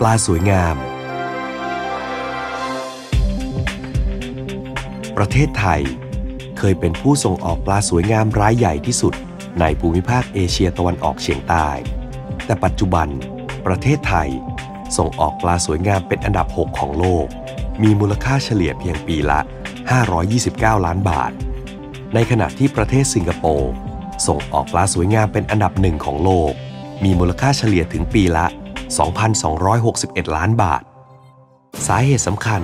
ปลาสวยงาม ประเทศไทย เคยเป็นผู้ส่งออกปลาสวยงามรายใหญ่ที่สุด ในภูมิภาคเอเชียตะวันออกเฉียงใต้ แต่ปัจจุบัน ประเทศไทย ส่งออกปลาสวยงามเป็นอันดับ 6 ของโลก มีมูลค่าเฉลี่ยเพียงปีละ 529 ล้านบาท ในขณะที่ประเทศสิงคโปร์ส่งออกปลาสวยงามเป็นอันดับหนึ่งของโลก มีมูลค่าเฉลี่ยถึงปีละ 2,261 ล้านบาท สาเหตุสำคัญ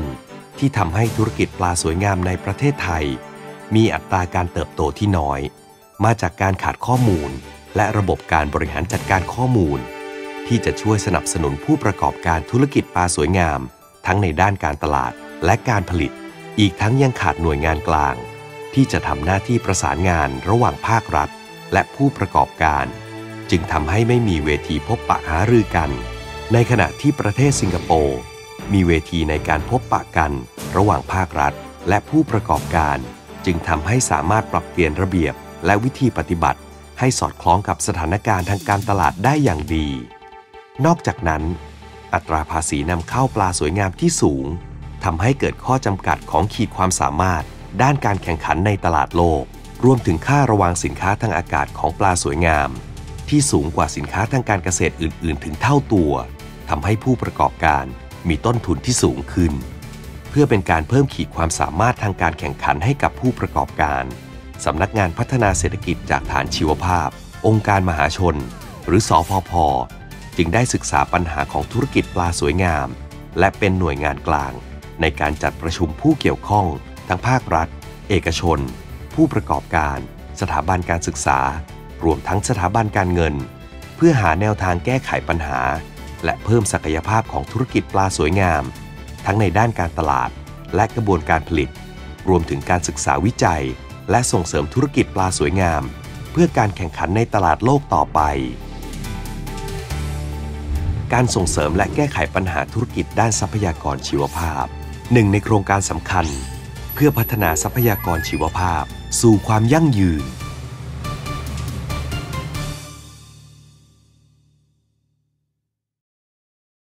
ที่ทำให้ธุรกิจปลาสวยงามในประเทศไทย มีอัตราการเติบโตที่น้อย มาจากการขาดข้อมูล และระบบการบริหารจัดการข้อมูล ที่จะช่วยสนับสนุนผู้ประกอบการธุรกิจปลาสวยงาม ทั้งในด้านการตลาดและการผลิต อีกทั้งยังขาดหน่วยงานกลาง ที่จะทำหน้าที่ประสานงานระหว่างภาครัฐ และผู้ประกอบการ จึงทำให้ไม่มีเวทีพบปะหารือกัน ในขณะที่ประเทศสิงคโปร์มีเวทีในการพบปะกันระหว่างภาครัฐ และผู้ประกอบการ จึงทำให้สามารถปรับเปลี่ยนระเบียบและวิธีปฏิบัติ ให้สอดคล้องกับสถานการณ์ทางการตลาดได้อย่างดี นอกจากนั้น อัตราภาษีนำเข้าปลาสวยงามที่สูงทำให้เกิดข้อจำกัดของขีดความสามารถ ด้านการแข่งขันในตลาดโลก รวมถึงค่าระวางสินค้าทางอากาศของปลาสวยงาม ที่สูงกว่าสินค้าทางการเกษตรอื่น ๆ ถึงเท่าตัวทำให้ผู้ประกอบการมีต้นทุนที่สูงขึ้น เพื่อเป็นการเพิ่มขีดความสามารถทางการแข่งขันให้กับผู้ประกอบการสำนักงานพัฒนาเศรษฐกิจจากฐานชีวภาพ องค์การมหาชน หรือสอพพจึงได้ศึกษาปัญหาของธุรกิจปลาสวยงาม และเป็นหน่วยงานกลาง ในการจัดประชุมผู้เกี่ยวข้อง ทั้งภาครัฐ เอกชน ผู้ประกอบการ สถาบันการศึกษา รวมทั้งสถาบันการเงิน เพื่อหาแนวทางแก้ไขปัญหา และเพิ่มศักยภาพของธุรกิจปลาสวยงาม ทั้งในด้านการตลาด และกระบวนการผลิต รวมถึงการศึกษาวิจัย และส่งเสริมธุรกิจปลาสวยงาม เพื่อการแข่งขันในตลาดโลกต่อไป การส่งเสริมและแก้ไขปัญหาธุรกิจด้านทรัพยากรชีวภาพหนึ่งในโครงการสำคัญ เพื่อพัฒนาทรัพยากรชีวภาพ สู่ความยั่งยืน